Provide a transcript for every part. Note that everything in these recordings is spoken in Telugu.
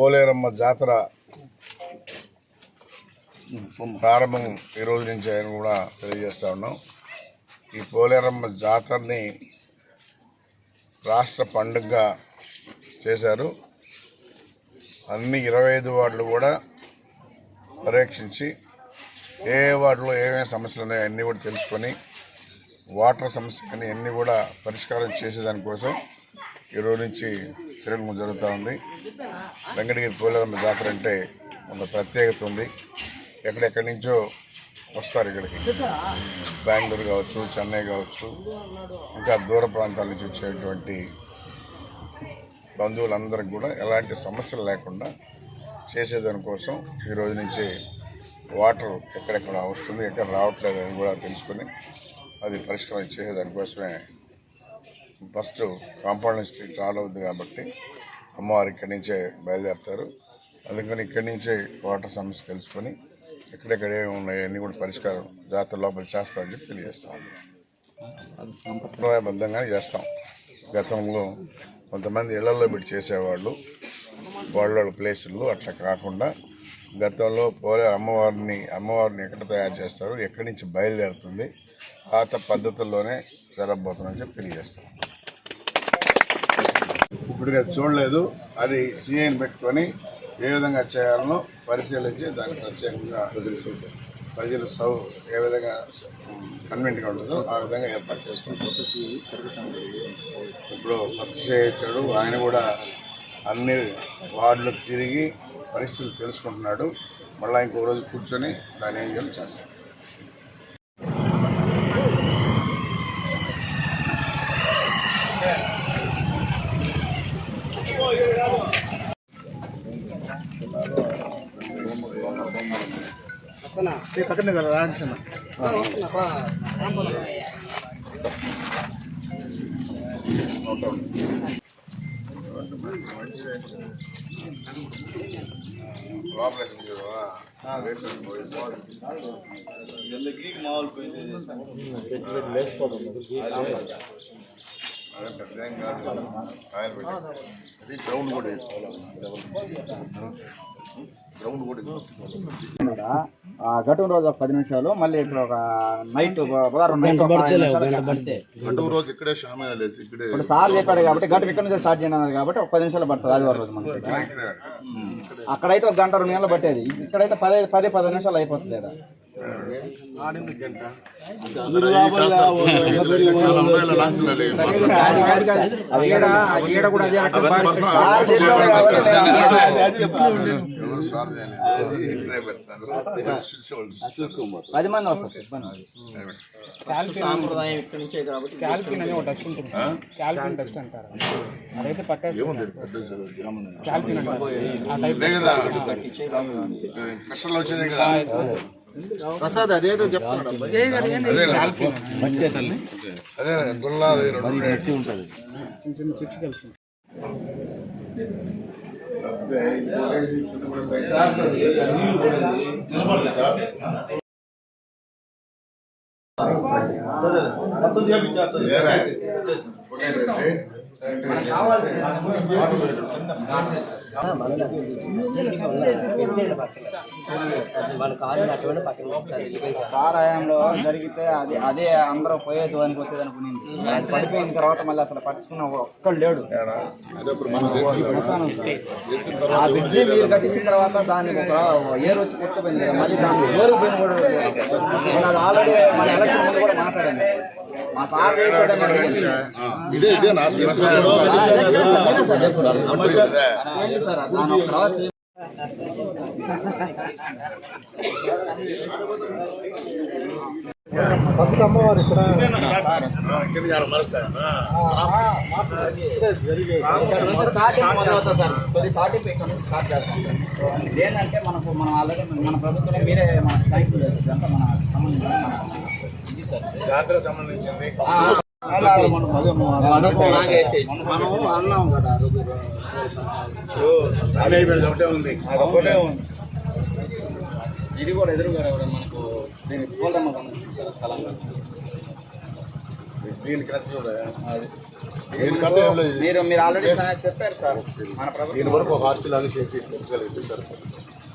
పోలేరమ్మ జాతర ప్రారంభం ఈ రోజు నుంచి ఆయన కూడా తెలియజేస్తా ఉన్నాం. ఈ పోలేరమ్మ జాతరని రాష్ట్ర పండుగగా చేశారు. అన్ని ఇరవై ఐదు వార్డులు కూడా పర్యవేక్షించి ఏ వార్డులో ఏమేమి సమస్యలు ఉన్నాయో అన్నీ కూడా తెలుసుకొని వాటర్ సమస్య కానీ అన్నీ కూడా పరిష్కారం చేసేదానికోసం ఈ రోజు నుంచి తిరుగుము జరుగుతూ ఉంది? వెంకటగిరి పోలేరమ్మ జాతర అంటే ఒక ప్రత్యేకత ఉంది. ఎక్కడెక్కడి నుంచో వస్తారు ఇక్కడికి. బెంగళూరు కావచ్చు చెన్నై కావచ్చు ఇంకా దూర ప్రాంతాల నుంచి వచ్చేటువంటి బంధువులందరికి కూడా ఎలాంటి సమస్యలు లేకుండా చేసేదానికోసం ఈ రోజు నుంచి వాటర్ ఎక్కడెక్కడ వస్తుంది ఎక్కడ రావట్లేదు అని కూడా తెలుసుకొని అది పరిష్కారం చేసేదానికోసమే ఫస్ట్ కాంపౌండ్ స్ట్రీట్ రావడం అవుతుంది కాబట్టి అమ్మవారు ఇక్కడి నుంచే బయలుదేరుతారు. అందుకని ఇక్కడి నుంచే వాటర్ సమస్య తెలుసుకొని ఎక్కడెక్కడ ఏమి ఉన్నాయో అన్నీ కూడా పరిష్కారం జాతర లోపల చేస్తామని చెప్పి తెలియజేస్తాం. సంప్రదాయబద్ధంగా చేస్తాం. గతంలో కొంతమంది ఇళ్ళలో పెట్టి చేసేవాళ్ళు వాళ్ళ వాళ్ళ ప్లేసుల్లో అట్లా కాకుండా గతంలో పోలే అమ్మవారిని అమ్మవారిని ఎక్కడ తయారు చేస్తారు ఎక్కడి నుంచి బయలుదేరుతుంది పాత పద్ధతుల్లోనే జరగబోతుందని చెప్పి తెలియజేస్తాం. ఇప్పుడు చూడలేదు. అది సీఐని పెట్టుకొని ఏ విధంగా చేయాలనో పరిశీలించి దాన్ని ప్రత్యేకంగా ప్రజలు సౌ ఏ విధంగా కన్వెంట్గా ఉండదో ఆ విధంగా ఏర్పాటు చేస్తాం. ఇప్పుడు కొత్త చేయొచ్చాడు ఆయన కూడా అన్ని వార్డులకు తిరిగి పరిస్థితులు తెలుసుకుంటున్నాడు. మళ్ళీ ఇంకో రోజు కూర్చొని దాని ఏం చేయాలో చేస్తాం? பக்கத்தில் இருக்கிற ராஜேஷன் மாவட்டம் గ్రౌండ్ కూడా ఘటన రోజు ఒక పది నిమిషాలు మళ్ళీ ఇప్పుడు ఒక నైట్ బుధవారం నైట్ రోజు ఇక్కడే ఇప్పుడు సార్ చెప్పాడు కాబట్టి గంట ఇక్కడ నుంచి స్టార్ట్ చేయడం కాబట్టి ఒక పది నిమిషాలు పడుతుంది ఆదివారం రోజు మనకి. అక్కడైతే ఒక గంట రెండు గంటలు పట్టేది. ఇక్కడైతే పదే పది పది నిమిషాలు అయిపోతుంది పది మంది వస్తారు సాంప్రదాయం ఇక్కడ నుంచే కాబట్టి స్కాల్పిన్ అనే ఒక డస్ట్ ఉంటుంది స్కాల్పిన్ డస్ట్ అంటారు అదైతే పట్టేస్తుంది స్కాల్పిన్ అంటారు కష్టాలు వచ్చేదే కదా ప్రసాద్ అదేదో చెప్తున్నాడు అదే అదే. గుల్లా అది రెండు చిన్న చిన్న చిప్స్ కలిసి సార్ హయాంలో జరిగితే అది అదే అందరూ పోయేది వానికి వచ్చేది అనుకునింది. పడిపోయిన తర్వాత మళ్ళీ అసలు పట్టించుకున్న ఒక్కడు లేడు. ఆ బ్రిడ్జి మీరు కట్టించిన తర్వాత దానికి ఒక ఏరు వచ్చి కొట్టుకుపోయింది. మళ్ళీ దాన్ని ఏరు పోయిన కూడా అది ఆల్రెడీ మన ఎలక్షన్ ముందు కూడా మాట్లాడాను. సార్ ఇదే ఇదే నా ఫస్ట్ అమ్మవారు ఇక్కడ ఏంటంటే స్టార్ట్ చేస్తాం సార్ మనకు మనం ఆల్రెడీ మన ప్రభుత్వం మీరే మన థ్యాంక్ యూ ఇదంతా మన సంబంధించిన జాతర సంబంధించింది. ఒకటే ఉంది. ఇది కూడా ఎదురుగా మనకు దీనికి పూలమ్మ సంబంధించిన స్థలంగా. దీని కథ మీరు మీరు ఆల్రెడీ చెప్పారు సార్ మన ప్రభుత్వం దీని వరకు ఒక హాస్టల్ లాగా చేసి పెంచగలిగితే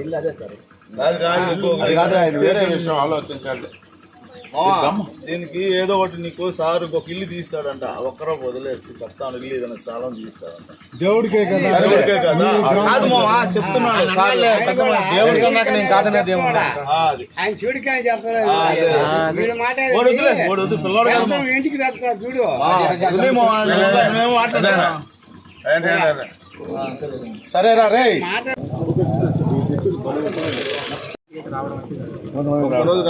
ఇల్లు అదే సార్ అది కాదు ఆయన వేరే విషయం ఆలోచించండి. దీనికి ఏదో ఒకటి నీకు సార్ ఇంకొక ఇల్లు తీస్తాడంట. ఒక్కరో వదిలేస్తే చెప్తాను ఇల్లు ఏదైనా చాలా తీస్తాడంట. దేవుడికే కదా. దేవుడికే కదా. కాదు మావా చెప్తున్నాడు దేవుడి కన్నా నేను కాదనే దేవుడు. ఆయన చూడికి పిల్లోడు కదా ఇంటికి చూడు? సరేరా రే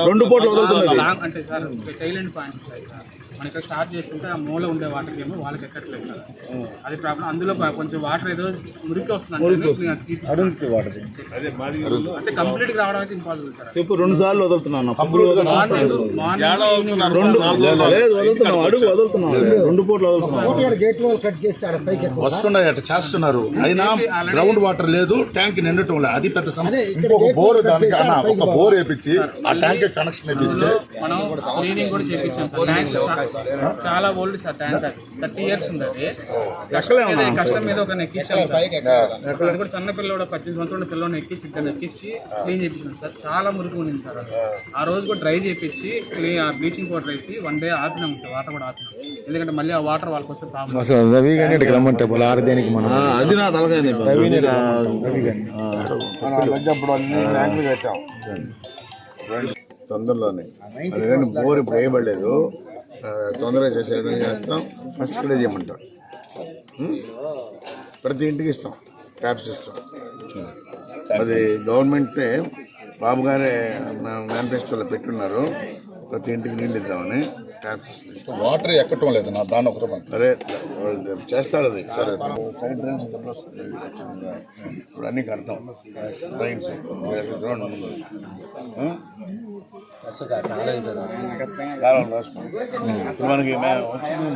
రెండు పూటలు వదులుతున్నది. లాంగ్ అంటే సార్ సైలెంట్ పాయింట్ సార్ మన ఇక్కడ స్టార్ట్ చేస్తుంటే ఆ మూల ఉండే వాటర్ ఏమో వాళ్ళకి ఎక్కట్లేదు సార్. అది ప్రాబ్లం అందులో కొంచెం వాటర్ ఏదో మురికి వస్తుంది అంటే కంప్లీట్గా రావడం అయితే ఇంపాసిబుల్ సార్. చెప్పు రెండు సార్లు వదులుతున్నాను రెండు లేదు. వదులుతున్నాం. అడుగు వదులుతున్నాం. రెండు పూటలు వదులుతున్నాం. వస్తున్నాయి అట్లా చేస్తున్నారు. అయినా గ్రౌండ్ వాటర్ లేదు ట్యాంక్ నిండటం లేదు. అది పెద్ద సమస్య ఇంకొక బోర్ దానికి ఒక బోర్ వేపించి ఆ ట్యాంక్ కనెక్షన్ వేపిస్తే. మనం కూడా చేయించాం చాలా ఓల్డ్ సార్ ట్యాంక్ అది థర్టీ ఇయర్స్ ఉంది అది కష్టం మీద కష్టం మీద ఒక ఎక్కించాం సార్ కూడా సన్న పిల్లడు పద్దెనిమిది సంవత్సరాల పిల్లడిని ఎక్కించి ఇక్కడ ఎక్కించి క్లీన్ చేయించాం సార్. చాలా మురికి ఉండింది సార్ అది. ఆ. రోజు కూడా డ్రై చేయించి క్లీన్ ఆ బ్లీచింగ్ పౌడర్ వేసి వన్ డే ఆపినాం సార్ వాటర్ కూడా ఆపినాం. ఎందుకంటే మళ్ళీ ఆ వాటర్ వాళ్ళకి వస్తే ప్రాబ్లం అది నా తలకాయ మనం ఆ మధ్య అప్పుడు అన్ని ట్యాంకులు కట్టాం తొందరలోనే. బోర్ ఇప్పుడు వేయబడలేదు. తొందరగా చేసే చేస్తాం. ఫస్ట్ ఇక్కడే చేయమంటాం. ప్రతి ఇంటికి ఇస్తాం. ట్యాప్స్ ఇస్తాం. అది గవర్నమెంటే బాబు గారే మేనిఫెస్టోలో పెట్టున్నారు. ప్రతి ఇంటికి నీళ్ళు ఇద్దామని. వాటర్ ఎక్కటం లేదు నా దాని. సరే వాళ్ళు చేస్తాడు అది. సరే సైడ్ డ్రైన్స్ ఇప్పుడు అన్నీ కడతాం. డ్రైన్స్. గ్రౌండ్ ముందు? కాలం మనకి వచ్చింది?